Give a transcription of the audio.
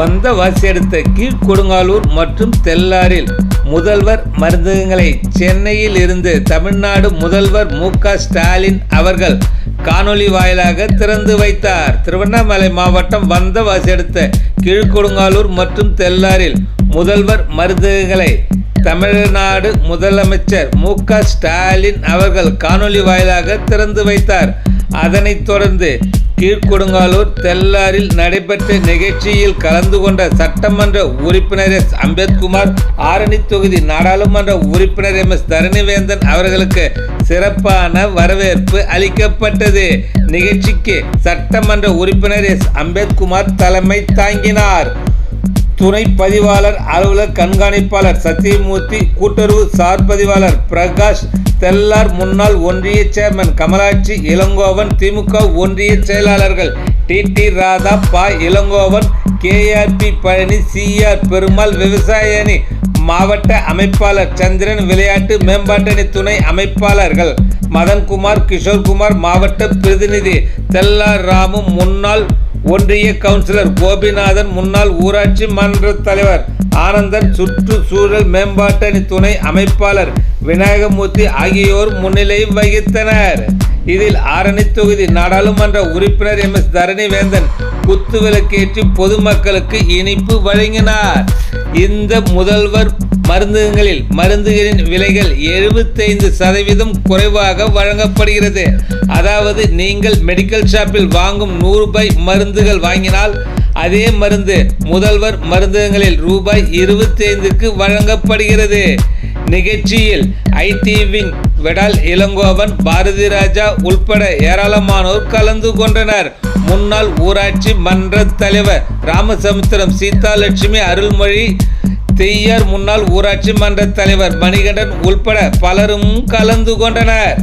வந்தவாசி வாசியடுத்த கீழ்கொடுங்காலூர் மற்றும் தெல்லாரில் முதல்வர் மருந்தகங்களை சென்னையில் இருந்து தமிழ்நாடு முதல்வர் மு ஸ்டாலின் அவர்கள் காணொலி வாயிலாக திறந்து வைத்தார். திருவண்ணாமலை மாவட்டம் வந்தவாசி அடுத்த கீழ்கொடுங்காலூர் மற்றும் தெல்லாரில் முதல்வர் மருந்தகங்களை தமிழ்நாடு முதலமைச்சர் மு ஸ்டாலின் அவர்கள் காணொலி வாயிலாக திறந்து வைத்தார். அதனைத் தொடர்ந்து கீழ்கொடுங்காலூர் தெல்லாரில் நடைபெற்ற நிகழ்ச்சியில் கலந்து கொண்ட சட்டமன்ற உறுப்பினர் எஸ். அம்பேத்குமார் ஆரணி தொகுதி நாடாளுமன்ற உறுப்பினர் எம். எஸ். தரணிவேந்தன் அவர்களுக்கு சிறப்பான வரவேற்பு அளிக்கப்பட்டது. நிகழ்ச்சிக்கு சட்டமன்ற உறுப்பினர் எஸ். அம்பேத்குமார் தலைமை தாங்கினார். துணை பதிவாளர் அலுவலர் கண்காணிப்பாளர் சத்தியமூர்த்தி கூட்டுறவு சார் பதிவாளர் பிரகாஷ் தெல்லார் முன்னாள் ஒன்றிய சேர்மன் கமலாட்சி இளங்கோவன் திமுக ஒன்றிய செயலாளர்கள் டி டி ராதா பா. இளங்கோவன் கேஆர்பி பழனி சிஆர் பெருமாள் விவசாய அணி மாவட்ட அமைப்பாளர் சந்திரன் விளையாட்டு மேம்பாட்டணி துணை அமைப்பாளர்கள் மதன்குமார் கிஷோர்குமார் மாவட்ட பிரதிநிதி தெல்லார் ராமு முன்னாள் ஒன்றிய கவுன்சிலர் கோபிநாதன் முன்னாள் ஊராட்சி மன்ற தலைவர் ஆனந்தன் சுற்றுச்சூழல் மேம்பாட்டணி துணை அமைப்பாளர் விநாயகமூர்த்தி ஆகியோர் முன்னிலை வகித்தனர். இதில் ஆரணி தொகுதி நாடாளுமன்ற உறுப்பினர் எம் எஸ் தரணி வேந்தன் குத்துவிளக்கேற்றி பொதுமக்களுக்கு இனிப்பு வழங்கினார். இந்த முதல்வர் மருந்துகளில் மருந்துகளின் விலைகள் எழுபத்தைந்து சதவீதம் குறைவாக வழங்கப்படுகிறது. அதாவது நீங்கள் மெடிக்கல் ஷாப்பில் வாங்கும் நூறு ரூபாய் மருந்துகள் வாங்கினால் அதே மருந்து முதல்வர் மருந்தகங்களில் ரூபாய் இருபத்தைந்துக்கு வழங்கப்படுகிறது. நிகழ்ச்சியில் ஐடி விங் வெடால் இளங்கோவன் பாரதி ராஜா உள்பட ஏராளமானோர் கலந்து கொண்டனர். முன்னாள் ஊராட்சி மன்ற தலைவர் ராமசமுத்திரம் சீதாலட்சுமி அருள்மொழி தெய்யார் முன்னாள் ஊராட்சி மன்ற தலைவர் மணிகண்டன் உள்பட பலரும் கலந்து கொண்டனர்.